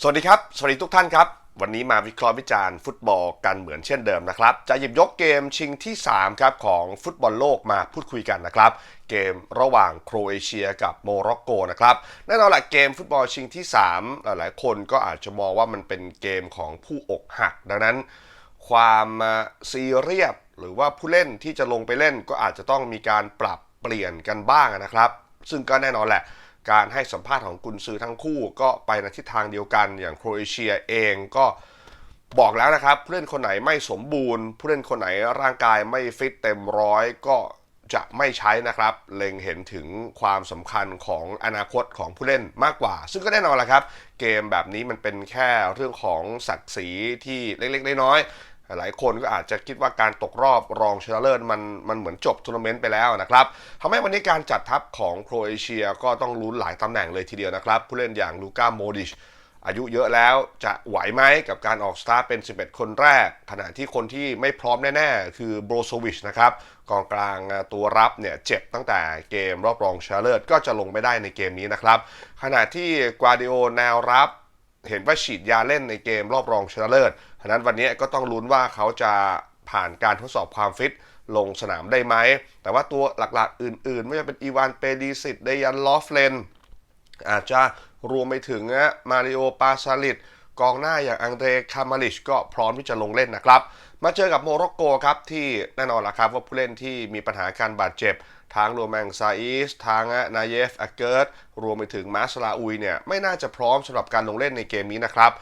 สวัสดีครับ สวัสดีทุกท่านครับ วันนี้มาวิเคราะห์วิจารณ์ฟุตบอลกันเหมือนเช่นเดิมนะครับ จะหยิบยกเกมชิงที่ 3 ครับ ของฟุตบอลโลกมาพูดคุยกันนะครับ เกมระหว่างโครเอเชียกับโมร็อกโกนะครับ แน่นอนแหละเกมฟุตบอลชิงที่ 3 หลายๆ คนก็อาจจะมองว่ามันเป็นเกมของผู้อกหัก ดังนั้น ความซีเรียสหรือว่าผู้เล่นที่จะลงไปเล่นก็อาจจะต้องมีการปรับเปลี่ยนกันบ้างนะครับ ซึ่งก็แน่นอนแหละ การให้สัมภาษณ์ของกุนซือทั้งคู่ก็ไปในทิศทางเดียวกัน อย่างโครเอเชียเองก็บอกแล้วนะครับผู้เล่นคนไหนไม่สมบูรณ์ ผู้เล่นคนไหนร่างกายไม่ฟิตเต็มร้อยก็จะไม่ใช้นะครับ เล็งเห็นถึงความสำคัญของอนาคตของผู้เล่นมากกว่า ซึ่งก็แน่นอนแหละครับ เกมแบบนี้มันเป็นแค่เรื่องของศักดิ์ศรีที่เล็กๆน้อยๆ หลายคนก็อาจจะคิดว่าการตกรอบรองชนะเลิศมันมันเหมือนจบทัวร์นาเมนต์ไปแล้วนะครับทำให้วันนี้การจัดทัพของโครเอเชียก็ต้องลุ้นหลายตำแหน่งเลยทีเดียวนะครับ ผู้เล่นอย่างลูก้าโมดิชอายุเยอะแล้วจะไหวไหมกับการออกสตาร์เป็น 11 คนแรก ขณะที่คนที่ไม่พร้อมแน่ ๆ คือโบรโซวิชนะครับกองกลางตัวรับเนี่ยเจ็บตั้งแต่เกมรอบรองชนะเลิศก็จะลงไม่ได้ในเกมนี้นะครับ ขณะที่กวาดิโอแนวรับ เห็นว่าฉีดยาเล่นในเกมรอบรองชนะเลิศฉะนั้นวันนี้ก็ต้องลุ้นว่าเขาจะผ่านการทดสอบความฟิตลงสนามได้ไหม แต่ว่าตัวหลักๆอื่นๆ ไม่ว่าจะเป็นอีวานเปดีสิตเดยันลอฟเลน อาจจะรวมไปถึงนะมาริโอปาซาลิต กองหน้าอย่างอังเดรคามาลิชก็พร้อมที่จะลงเล่นนะครับ มาเจอกับโมร็อกโกครับที่แน่นอนละครับว่าผู้เล่นที่มีปัญหาการบาดเจ็บทางโรแมงซาอิสทางนายเยฟอาเกิร์ตรวมไปถึงมาสลาอุยเนี่ยไม่น่าจะพร้อมสำหรับการลงเล่นในเกมนี้นะครับ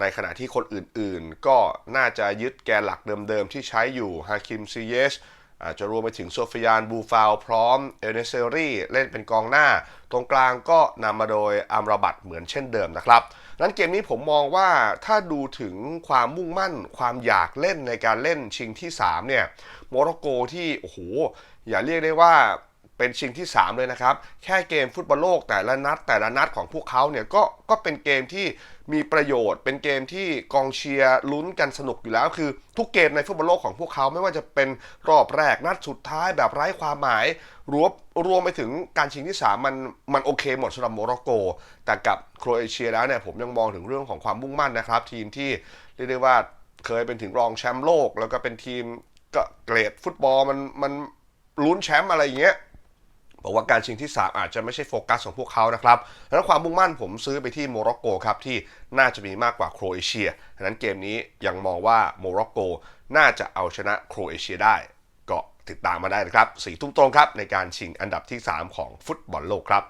ในขณะที่คนอื่นๆ ก็น่าจะยึดแกนหลักเดิมๆ ที่ใช้อยู่ฮาคิมซีเยส อาจจะรวมไปถึงโซฟิยานบูฟาวพร้อมเอเนเซอรี่เล่นเป็นกองหน้า ตรงกลางก็นำมาโดยอัมราบัตเหมือนเช่นเดิมนะครับนั้นเกมนี้ผมมองว่าถ้าดูถึงความมุ่งมั่นความอยากเล่นในการเล่นชิงที่ 3 เนี่ยโมร็อกโกที่โอ้โหอย่าเรียกได้ว่า เป็นชิงที่ 3 เลยนะครับ แค่เกมฟุตบอลโลกแต่ละนัดแต่ละนัดของพวกเขาเนี่ยก็ก็เป็นเกมที่มีประโยชน์ เป็นเกมที่กองเชียร์ลุ้นกันสนุกอยู่แล้ว คือทุกเกมในฟุตบอลโลกของพวกเขาไม่ว่าจะเป็นรอบแรกนัดสุดท้ายแบบไร้ความหมายรวมรวมไปถึงการชิงที่ 3 มันมันโอเคหมดสำหรับโมร็อกโก แต่กับโครเอเชียแล้วเนี่ยผมยังมองถึงเรื่องของความมุ่งมั่นนะครับ ทีมที่เรียกได้ว่าเคยเป็นถึงรองแชมป์โลก แล้วก็เป็นทีมก็เกรดฟุตบอลมันมันลุ้นแชมป์อะไรอย่างเงี้ย บอกว่าการชิงที่ 3 อาจจะไม่ใช่โฟกัสของพวกเขานะครับดังนั้นความมุ่งมั่นผมซื้อไปที่โมร็อกโกครับที่น่าจะมีมากกว่าโครเอเชียดังนั้นเกมนี้ยังมองว่าโมร็อกโกน่าจะเอาชนะโครเอเชียได้ก็ติดตามมาได้นะครับสี่ทุ่มตรงครับในการชิงอันดับที่ 3 ของฟุตบอลโลกครับ